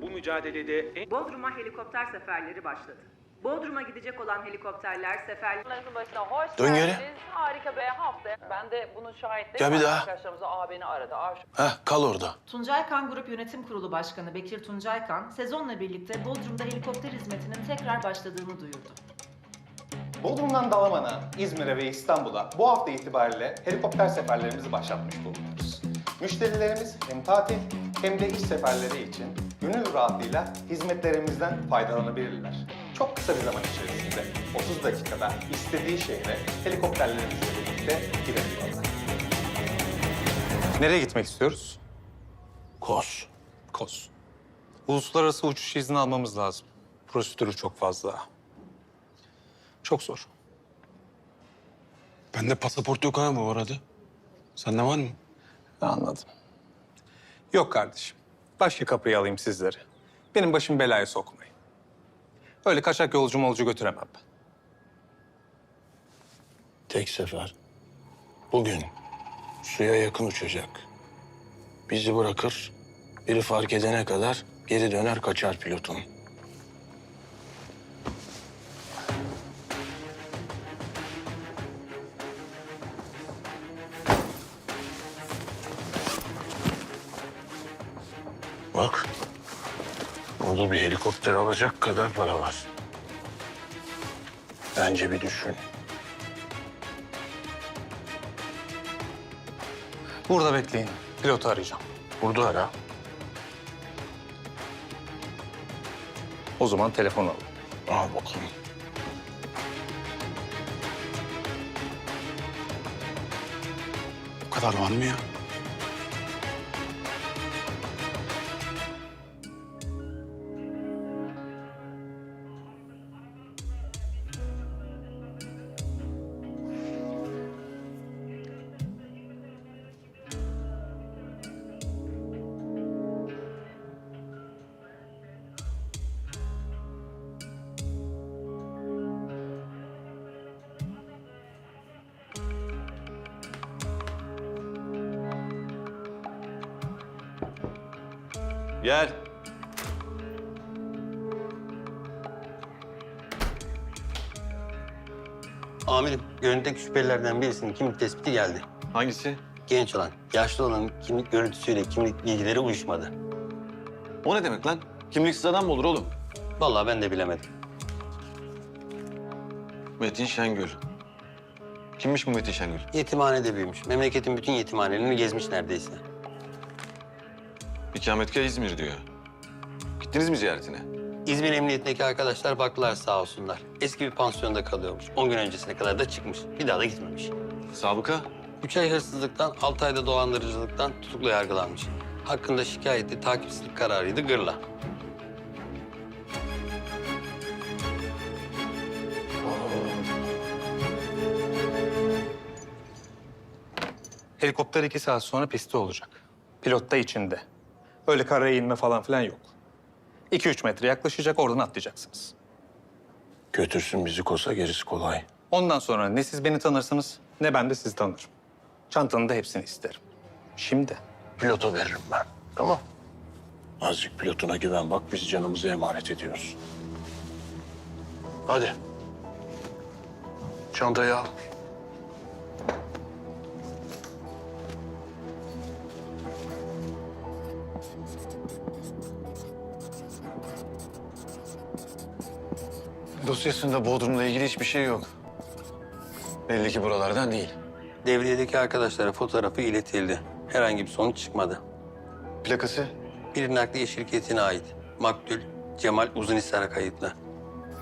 Bu mücadelede en Bodrum'a helikopter seferleri başladı. Bodrum'a gidecek olan helikopterler Ekranlarınızın başına hoş Dön geri. geldiniz. Harika bir hafta. Ben de bunun şahitleri Gel bir daha. Arkadaşlarımız Aa beni aradı. Aa şu- Heh, kal orada. Tuncaykan Grup Yönetim Kurulu Başkanı Bekir Tuncaykan, sezonla birlikte Bodrum'da helikopter hizmetinin tekrar başladığını duyurdu. Bodrum'dan Dalaman'a, İzmir'e ve İstanbul'a bu hafta itibariyle helikopter seferlerimizi başlatmış bulunuyoruz. Müşterilerimiz hem tatil hem de iş seferleri için gönül rahatlığıyla hizmetlerimizden faydalanabilirler. Çok kısa bir zaman içerisinde 30 dakikada istediği şehre helikopterlerimizle birlikte gidebiliyorlar. Nereye gitmek istiyoruz? Kos. Kos. Uluslararası uçuş izni almamız lazım. Prosedürü çok fazla. Çok zor. Bende pasaport yok ha bu arada. Sende var mı? Anladım. Yok kardeşim. Başka kapıyı alayım sizleri. Benim başım belaya sokmayın. Öyle kaçak yolcu molcu götüremem ben. Tek sefer. Bugün suya yakın uçacak. Bizi bırakır, biri fark edene kadar geri döner kaçar pilotun. Bak, orada bir helikopter alacak kadar para var. Bence bir düşün. Burada bekleyin. Pilotu arayacağım. Burada ara. O zaman telefon alın. Al bakalım. Bu kadar var mı ya? Gel. Amirim, görüntüdeki şüphelilerden birisinin kimlik tespiti geldi. Hangisi? Genç olan, yaşlı olanın kimlik görüntüsüyle kimlik bilgileri uyuşmadı. O ne demek lan? Kimliksiz adam mı olur oğlum? Vallahi ben de bilemedim. Metin Şengül. Kimmiş bu Metin Şengül? Yetimhanede büyümüş. Memleketin bütün yetimhanelerini gezmiş neredeyse. İkametgah İzmir diyor. Gittiniz mi ziyaretine? İzmir Emniyetindeki arkadaşlar baktılar sağ olsunlar. Eski bir pansiyonda kalıyormuş. 10 gün öncesine kadar da çıkmış. Bir daha da gitmemiş. Sabıka? 3 ay hırsızlıktan, 6 ayda dolandırıcılıktan tutuklu yargılanmış. Hakkında şikayeti takipsizlik kararıydı gırla. Helikopter iki saat sonra pistte olacak. Pilot da içinde. Öyle karaya inme falan filan yok. 2-3 metre yaklaşacak, oradan atlayacaksınız. Götürsün bizi kosa gerisi kolay. Ondan sonra ne siz beni tanırsınız, ne ben de sizi tanırım. Çantanın da hepsini isterim. Şimdi Pilota veririm ben. Tamam. Azıcık pilotuna güven bak biz canımızı emanet ediyoruz. Hadi. Çantayı al. Dosyasında Bodrum'la ilgili hiçbir şey yok. Belli ki buralardan değil. Devriyedeki arkadaşlara fotoğrafı iletildi. Herhangi bir sonuç çıkmadı. Plakası? Bir nakliye şirketine ait. Maktul Cemal Uzunhisar'a kayıtlı.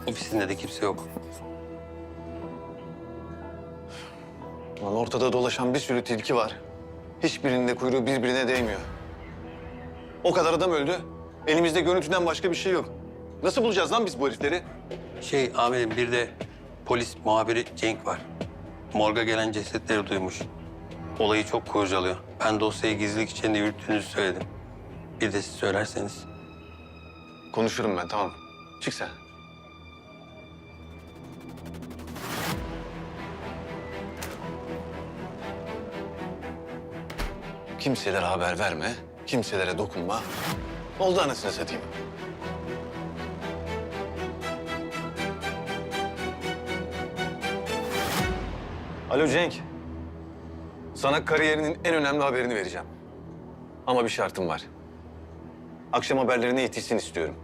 Ofisinde de kimse yok. Lan ortada dolaşan bir sürü tilki var. Hiçbirinin de kuyruğu birbirine değmiyor. O kadar adam öldü. Elimizde görüntüden başka bir şey yok. Nasıl bulacağız lan biz bu herifleri? Şey amirim bir de polis muhabiri Cenk var. Morga gelen cesetleri duymuş. Olayı çok kurcalıyor. Ben dosyayı gizlilik içinde yürüttüğünüzü söyledim. Bir de siz söylerseniz. Konuşurum ben tamam. Çık sen. Kimselere haber verme, kimselere dokunma. Oldu anasını satayım. Alo Cenk. Sana kariyerinin en önemli haberini vereceğim. Ama bir şartım var. Akşam haberlerine yetişsin istiyorum.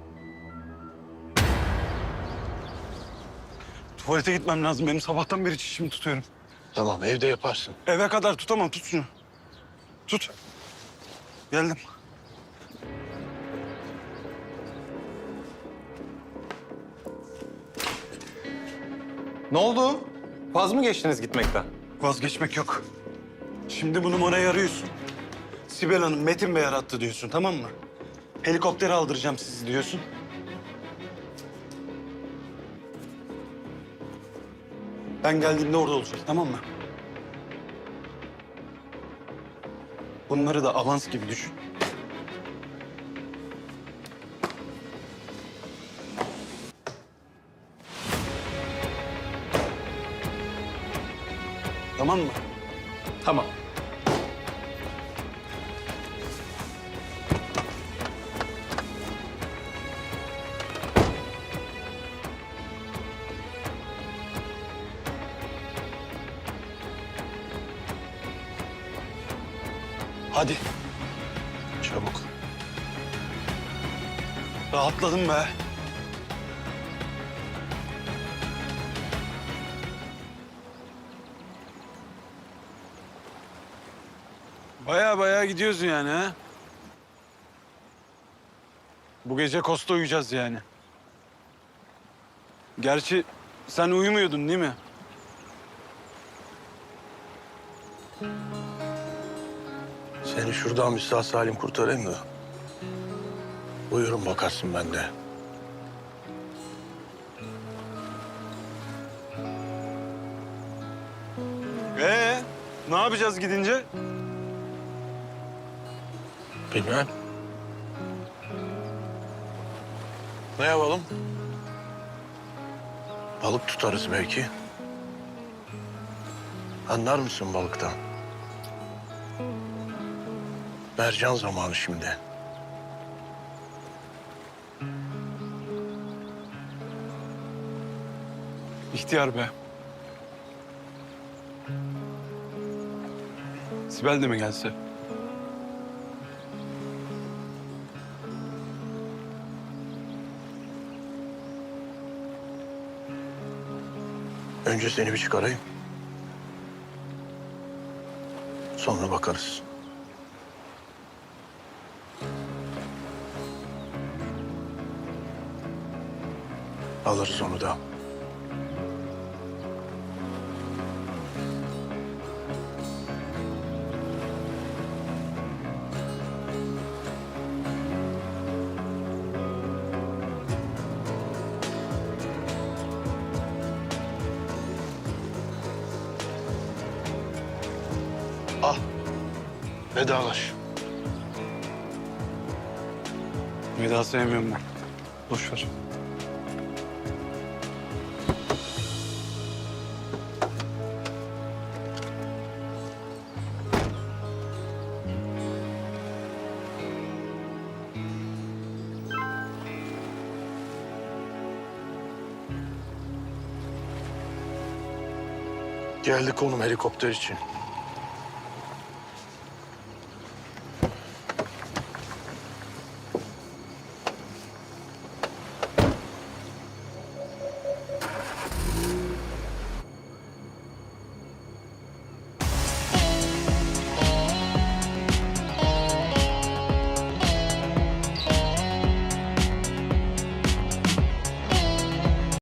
Tuvalete gitmem lazım. Benim sabahtan beri çişimi tutuyorum. Tamam evde yaparsın. Eve kadar tutamam. Tut şunu. Tut. Geldim. Ne oldu? Vaz mı geçtiniz gitmekten? Vazgeçmek yok. Şimdi bu numarayı arıyorsun. Sibel Hanım Metin Bey arattı diyorsun tamam mı? Helikoptere aldıracağım sizi diyorsun. Ben geldiğimde orada olacak tamam mı? Bunları da avans gibi düşün. Tamam mı? Tamam. Hadi. Çabuk. Rahatladım be. Baya baya gidiyorsun yani ha? Bu gece Kosta uyuyacağız yani. Gerçi sen uyumuyordun değil mi? Seni şuradan sağ salim kurtarayım da. Buyurun bakarsın bende. Ee, ne yapacağız gidince? Bilmem. Ne yapalım? Balık tutarız belki. Anlar mısın balıktan? Mercan zamanı şimdi. İhtiyar be. Sibel de mi gelse? Önce seni bir çıkarayım. Sonra bakarız. Alırız onu da. Vedalaş. Veda sevmiyorum ben. Boş ver. Geldi konum helikopter için.